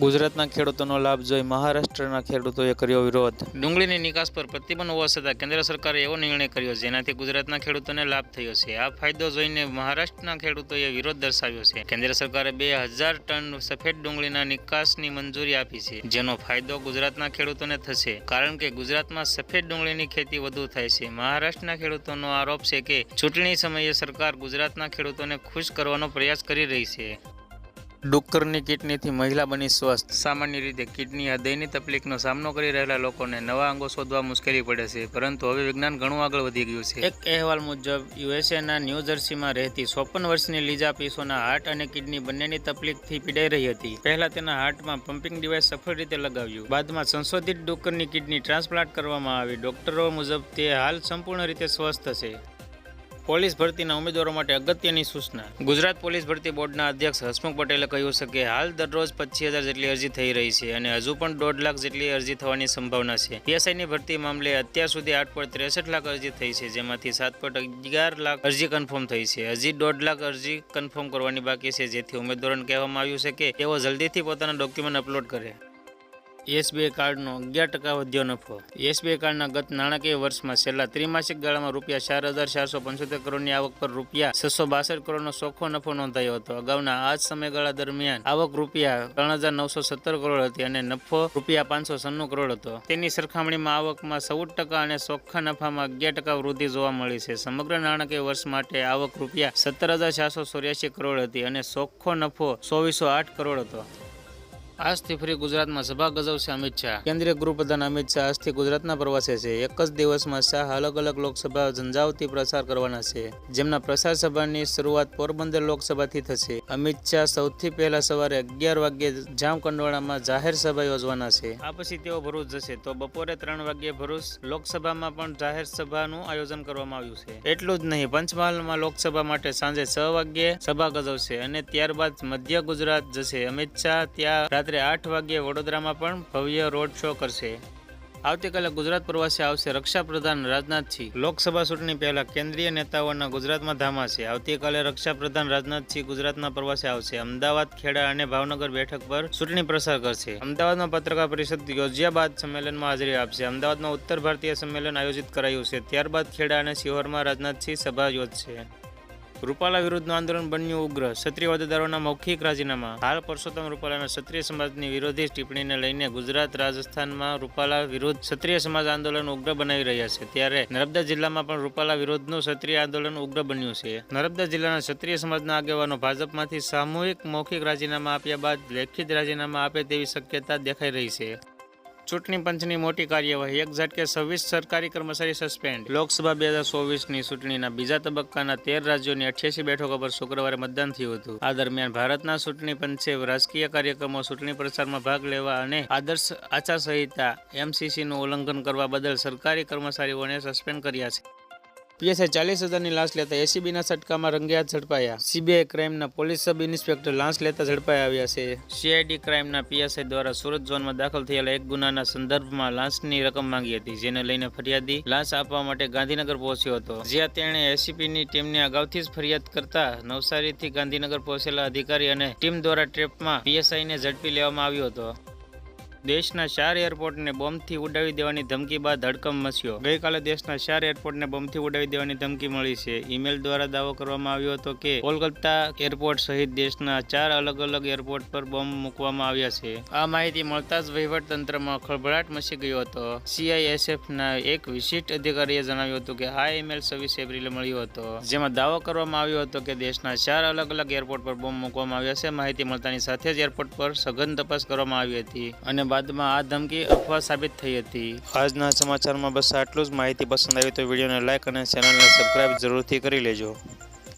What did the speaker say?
ગુજરાતના ખેડૂતોનો લાભ જોઈ મહારાષ્ટ્રના ખેડૂતોએ કર્યો વિરોધ. ડુંગળીની નિકાસ પર પ્રતિબંધ હોવા છતાં કેન્દ્ર સરકારે એવો નિર્ણય કર્યો જેનાથી ગુજરાતના ખેડૂતોને લાભ થયો છે. આ ફાયદો જોઈને મહારાષ્ટ્રના ખેડૂતોએ વિરોધ દર્શાવ્યો છે. કેન્દ્ર સરકારે બે હજાર ટન સફેદ ડુંગળીના નિકાસની મંજૂરી આપી છે, જેનો ફાયદો ગુજરાતના ખેડૂતોને થશે, કારણ કે ગુજરાતમાં સફેદ ડુંગળીની ખેતી વધુ થાય છે. મહારાષ્ટ્રના ખેડૂતોનો આરોપ છે કે ચૂંટણી સમયે સરકાર ગુજરાતના ખેડૂતોને ખુશ કરવાનો પ્રયાસ કરી રહી છે. ડુક્કરની કિડનીથી મહિલા બની સ્વસ્થ. સામાન્ય રીતે કિડની હૃદયની તકલીફનો સામનો કરી રહેલા લોકોને નવા અંગો શોધવા મુશ્કેલી પડે છે, પરંતુ હવે વિજ્ઞાન ઘણું આગળ વધી ગયું છે. એક અહેવાલ મુજબ, યુએસએના ન્યૂ જર્સીમાં રહેતી ચોપન વર્ષની લીઝા પીસોના હાર્ટ અને કિડની બંનેની તકલીફથી પીડાઈ રહી હતી. પહેલા તેના હાર્ટમાં પમ્પિંગ ડિવાઇસ સફળ રીતે લગાવ્યું. બાદમાં સંશોધિત ડુક્કરની કિડની ટ્રાન્સપ્લાન્ટ કરવામાં આવી. ડોક્ટરો મુજબ, તે હાલ સંપૂર્ણ રીતે સ્વસ્થ છે. પોલીસ ભરતીના ઉમેદવારો માટે અગત્યની સૂચના. ગુજરાત પોલીસ ભરતી બોર્ડના અધ્યક્ષ હસમુખ પટેલે કહ્યું છે કે હાલ દરરોજ પચીસ હજાર જેટલી અરજી થઈ રહી છે અને હજુ પણ દોઢ લાખ જેટલી અરજી થવાની સંભાવના છે. પીએસઆઈની ભરતી મામલે અત્યાર સુધી આઠ પોઈન્ટ ત્રેસઠ લાખ અરજી થઈ છે, જેમાંથી સાત પોઈન્ટ અગિયાર લાખ અરજી કન્ફર્મ થઈ છે. હજી દોઢ લાખ અરજી કન્ફર્મ કરવાની બાકી છે, જેથી ઉમેદવારોને કહેવામાં આવ્યું છે કે તેઓ જલ્દીથી પોતાના ડોક્યુમેન્ટ અપલોડ કરે. એસબીઆઈ કાર્ડનો અગિયાર ટકા વધ્યો નફો. એસબીઆઈ કાર્ડના ગત નાણાકીય વર્ષમાં છેલ્લા ત્રિમાસિક ગાળામાં રૂપિયા ચાર હજાર ચારસો પંચોતેર કરોડની આવક પર રૂપિયા છસો બાસઠ કરોડનો ચોખ્ખો નફો નોંધાયો હતો. અગાઉના આ જ સમયગાળા દરમિયાન આવક રૂપિયા ત્રણ હજાર નવસો સત્તર કરોડ હતી અને નફો રૂપિયા પાંચસો સન્નું કરોડ હતો. તેની સરખામણીમાં આવકમાં ચૌદ ટકા અને ચોખ્ખા નફામાં અગિયાર ટકા વૃદ્ધિ જોવા મળી છે. સમગ્ર નાણાકીય વર્ષ માટે આવક રૂપિયા સત્તર હજાર ચારસો ચોર્યાસી કરોડ હતી અને ચોખ્ખો નફો ચોવીસો આઠ કરોડ હતો. આજથી ફરી ગુજરાતમાં સભા ગજવશે અમિત શાહ. કેન્દ્રીય ગૃહપ્રધાન અમિત શાહ આજથી ગુજરાતના પ્રવાસે છે. એક જ દિવસમાં શાહ અલગ અલગ લોકસભા ઝંઝાવતી પ્રસાર કરવાના છે. જેમના પ્રસાર સભાની શરૂઆત પોરબંદર લોકસભાથી થશે. અમિત શાહ સૌથી પહેલા સવારે અગિયાર વાગ્યે જામકંડોળામાં જાહેર સભા યોજવાના છે. આ પછી તેઓ ભરૂચ જશે. તો બપોરે ત્રણ વાગ્યે ભરૂચ લોકસભામાં પણ જાહેર સભાનું આયોજન કરવામાં આવ્યું છે. એટલું જ નહીં પંચમહાલમાં લોકસભા માટે સાંજે છ વાગ્યે સભા ગજવશે અને ત્યારબાદ મધ્ય ગુજરાત જશે. અમિત શાહ ત્યાં રાત્રે આઠ વાગ્યે વડોદરામાં પણ ભવ્ય રોડ શો કરશે. આવતીકાલે ગુજરાત પ્રવાસે આવશે રક્ષાપ્રધાન રાજનાથસિંહ. લોકસભા ચૂંટણી પહેલા કેન્દ્રીય નેતાઓના ગુજરાતમાં ધામા છે આવતીકાલે રક્ષાપ્રધાન રાજનાથસિંહ ગુજરાતના પ્રવાસે આવશે. અમદાવાદ, ખેડા અને ભાવનગર બેઠક પર ચૂંટણી પ્રસાર કરશે. અમદાવાદમાં પત્રકાર પરિષદ યોજ્યા બાદ સંમેલનમાં હાજરી આપશે. અમદાવાદમાં ઉત્તર ભારતીય સંમેલન આયોજિત કરાયું છે. ત્યારબાદ ખેડા અને શિહોરમાં રાજનાથસિંહ સભા યોજશે. રૂપાલા વિરુદ્ધનું આંદોલન બન્યું ઉગ્ર. ક્ષત્રિય હોદ્દેદારોના મૌખિક રાજીનામા. હાલ પરસોત્તમ રૂપાલાના ક્ષત્રિય સમાજની વિરોધી ટિપ્પણીને લઈને ગુજરાત રાજસ્થાનમાં રૂપાલા વિરુદ્ધ ક્ષત્રિય સમાજ આંદોલન ઉગ્ર બનાવી રહ્યા છે. ત્યારે નર્મદા જિલ્લામાં પણ રૂપાલા વિરુદ્ધનું ક્ષત્રિય આંદોલન ઉગ્ર બન્યું છે. નર્મદા જિલ્લાના ક્ષત્રિય સમાજના આગેવાનો ભાજપમાંથી સામૂહિક મૌખિક રાજીનામા આપ્યા બાદ લેખિત રાજીનામા આપે તેવી શક્યતા દેખાઈ રહી છે. ચૂંટણી પંચની મોટી કાર્યવાહી. એક ઝટકે છવ્વીસ સરકારી કર્મચારી સસ્પેન્ડ લોકસભા બે હજાર ચોવીસની ચૂંટણીના બીજા તબક્કાના તેર રાજ્યોની અઠ્યાસી બેઠકો પર શુક્રવારે મતદાન થયું હતું. આ દરમિયાન ભારતના ચૂંટણી પંચે રાજકીય કાર્યક્રમો ચૂંટણી પ્રચારમાં ભાગ લેવા અને આદર્શ આચારસંહિતા એમસીસીનું ઉલ્લંઘન કરવા બદલ સરકારી કર્મચારીઓને સસ્પેન્ડ કર્યા છે. પીએસઆઈ ચાલીસ હજારની લાંચ લેતા એસીબીના સટકામાં રંગિયાત ઝડપાયા. સીબીઆઈ ક્રાઇમના પોલીસ સબ ઇન્સ્પેક્ટર લાંચ લેતા ઝડપાઈ આવ્યા છે. સીઆઈડી ક્રાઇમના પીએસઆઈ દ્વારા સુરત ઝોનમાં દાખલ થયેલા એક ગુનાના સંદર્ભમાં લાંચની રકમ માંગી હતી, જેને લઈને ફરિયાદી લાંચ આપવા માટે ગાંધીનગર પહોંચ્યો હતો. જ્યાં તેણે એસીપીની ટીમને અગાઉથી જ ફરિયાદ કરતા નવસારીથી ગાંધીનગર પહોંચેલા અધિકારી અને ટીમ દ્વારા ટ્રેપમાં પીએસઆઈને ઝડપી લેવામાં આવ્યો હતો. દેશના ચાર એરપોર્ટને બોમ્બથી ઉડાવી દેવાની ધમકી બાદ હડકંપ મચ્યો. ગઈકાલે દેશના ચાર એરપોર્ટને બોમ્બથી ઉડાવી દેવાની ધમકી મળી છે. ઈમેલ દ્વારા દાવો કરવામાં આવ્યો હતો કે, કોલકાતા એરપોર્ટ સહિત દેશના ચાર અલગ અલગ એરપોર્ટ પર બોમ્બ મૂકવામાં આવ્યા છે. આ માહિતી મળતા જ વહીવટ તંત્રમાં ખળભળાટ મચી ગયો હતો. સીઆઈએસએફના એક વિશિષ્ટ અધિકારીએ જણાવ્યું હતું કે, આ ઈમેલ છવ્વીસ એપ્રિલે મળ્યો હતો. જેમાં દાવો કરવામાં આવ્યો હતો કે, દેશના ચાર અલગ અલગ એરપોર્ટ પર બોમ્બ મૂકવામાં આવ્યા છે. માહિતી મળતાની સાથે જ એરપોર્ટ પર સઘન તપાસ કરવામાં આવી હતી. અને બાદમાં આ ધમકી અફવા સાબિત થઈ હતી. આજના સમાચારમાં બસ આટલું જ. માહિતી પસંદ આવી તો વિડીયોને લાઇક અને ચેનલને સબસ્ક્રાઈબ જરૂરથી કરી લેજો.